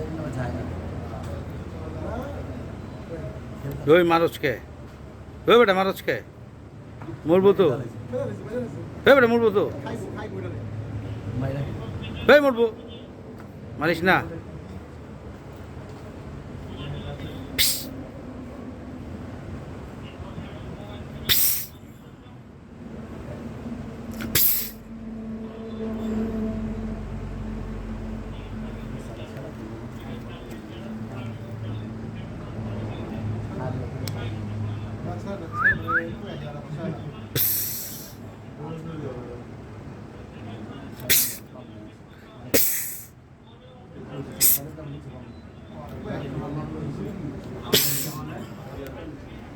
এমনি আমার যায় না ওই মারচকে। ওই বেটা মারচকে। মরবো তো ওই বেটা মরবো তো ওই মরবো মারিস না। Psst. Psst. Psst.